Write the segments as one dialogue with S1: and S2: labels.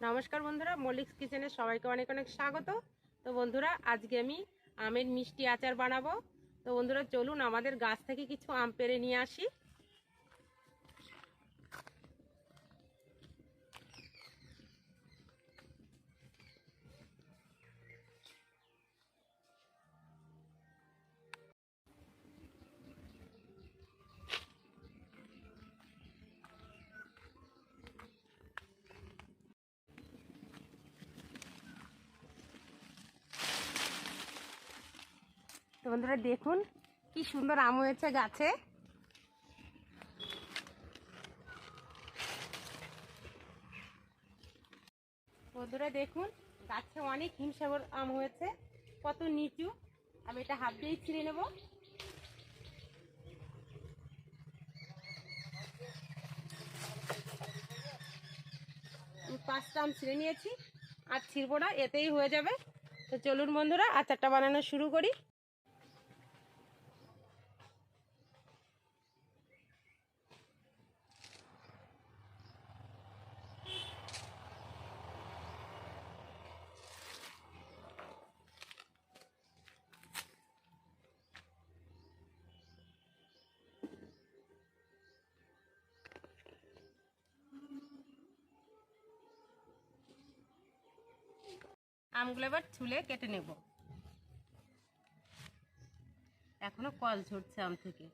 S1: নমস্কার বন্ধুরা, মল্লিক্স কিচেনে সবাইকে অনেক অনেক স্বাগত। তো বন্ধুরা, আজকে আমি আমের মিষ্টি আচার বানাবো। তো বন্ধুরা, চলুন আমাদের গাছ থেকে কিছু আম পেড়ে নিয়ে আসি। তো বন্ধুরা দেখুন কি সুন্দর আম হয়েছে গাছে। বন্ধুরা দেখুন, গাছে অনেক হিমসাগর আম হয়েছে। কত নিচু, আমি এটা হাত দিয়েই ছিঁড়ে নেব। পাঁচটা আম ছিঁড়ে নিয়েছি, আর ছিঁড়বো না, এতেই হয়ে যাবে। তো চলুন বন্ধুরা, আচারটা বানানো শুরু করি। আমগুলো এবার ছুলে কেটে নেব। এখনও কল ঝরছে আম থেকে।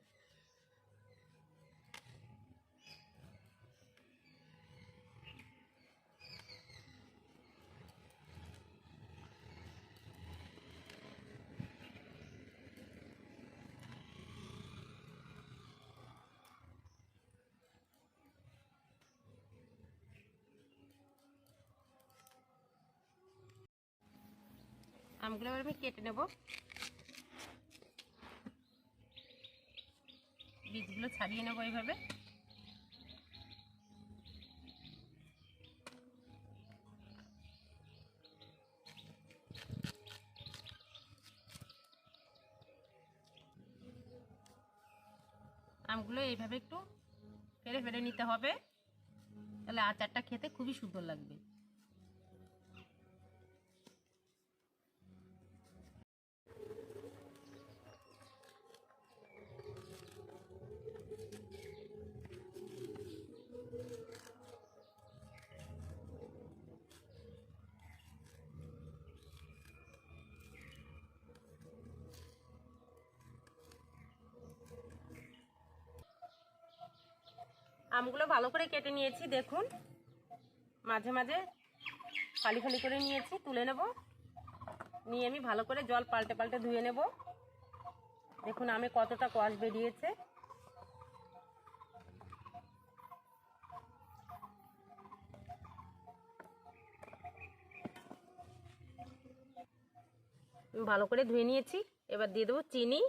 S1: আমগুলো এবার আমি কেটে নেব। বীজগুলো ছাড়িয়ে নেব এইভাবে। আমগুলো এইভাবে একটু ফেলে ফেলে নিতে হবে। তাহলে আচারটা খেতে খুবই সুন্দর লাগবে। আমগুলো ভালো করে কেটে নিয়েছি, দেখুন। মাঝে মাঝে ফালি ফালি করে নিয়েছি, তুলে নেব। নিয়ে আমি ভালো করে জল পাল্টে পাল্টে ধুয়ে নেব। দেখুন আমি কতটা কষ বেরিয়েছে। ভালো করে ধুয়ে নিয়েছি। এবার দিয়ে দেবো চিনি।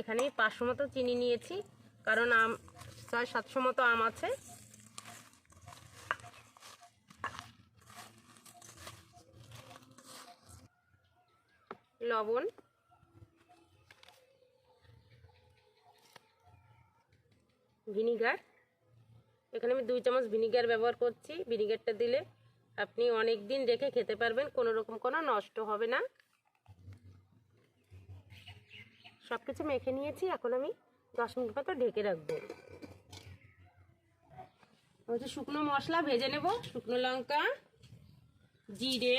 S1: এখানে পাঁচশো মতো চিনি নিয়েছি, কারণ আম, ছয় সাতশো মতো আম আছে। লবণ। ভিনিগার। এখানে আমি দুই চামচ ভিনিগার ব্যবহার করছি। ভিনিগারটা দিলে আপনি অনেক দিন রেখে খেতে পারবেন, কোনো রকম কোনো নষ্ট হবে না। সব কিছু মেখে নিয়েছি, এখন আমি দশ মিনিট মতো ঢেকে রাখব। হচ্ছে শুকনো মশলা ভেজে নেব, শুকনো লঙ্কা, জিরে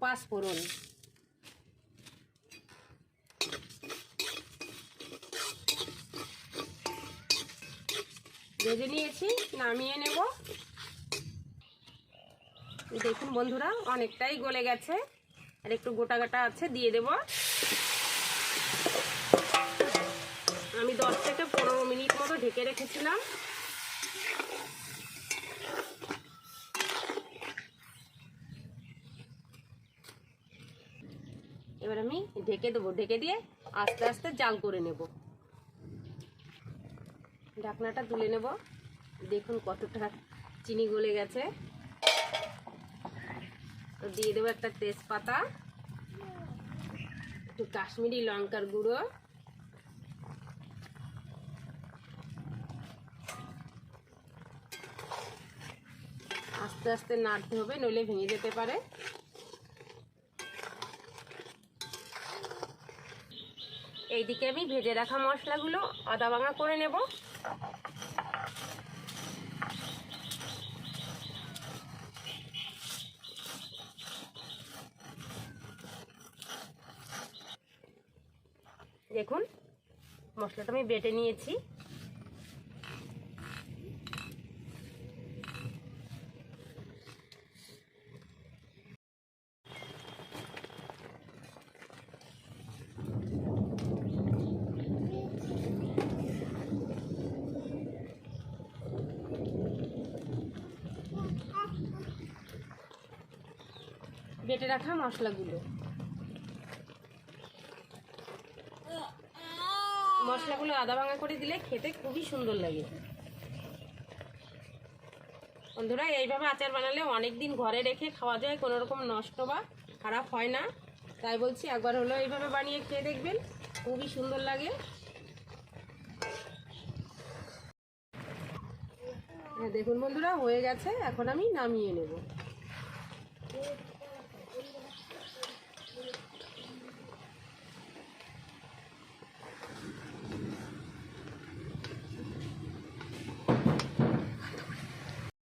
S1: পাঁচফোড়ন ভেজে নিয়েছি, নামিয়ে নেব। দেখুন বন্ধুরা, অনেকটাই গলে গেছে। আর একটু গোটা গাটা আছে, দিয়ে দেব। আমি দশ থেকে পনেরো মিনিট মতো ঢেকে রেখেছিলাম। এবার আমি ঢেকে দেবো, ঢেকে দিয়ে আস্তে আস্তে জাল করে নেব। ঢাকনাটা তুলে নেব। দেখুন কতটা চিনি গলে গেছে। তো দিয়ে দেবো একটা তেজপাতা, একটু কাশ্মীরি লঙ্কার গুঁড়ো। আস্তে আস্তে নাড়তে হবে, নইলে ভেঙে যেতে পারে। এইদিকে আমি ভেজে রাখা মশলাগুলো আদা ভাঙা করে নেব। দেখুন মশলাটা আমি বেটে নিয়েছি। বেটে রাখা মশলাগুলো। মশলাগুলো আদা ভাঙা করে দিলে খেতে খুবই সুন্দর লাগে। বন্ধুরা, এইভাবে আচার বানালে অনেক দিন ঘরে রেখে খাওয়া যায় কোনো রকম নষ্ট বা খারাপ হয় না। তাই বলছি, একবার হলো এইভাবে বানিয়ে খেয়ে দেখবেন, খুবই সুন্দর লাগে। দেখুন বন্ধুরা, হয়ে গেছে, এখন আমি নামিয়ে নেব।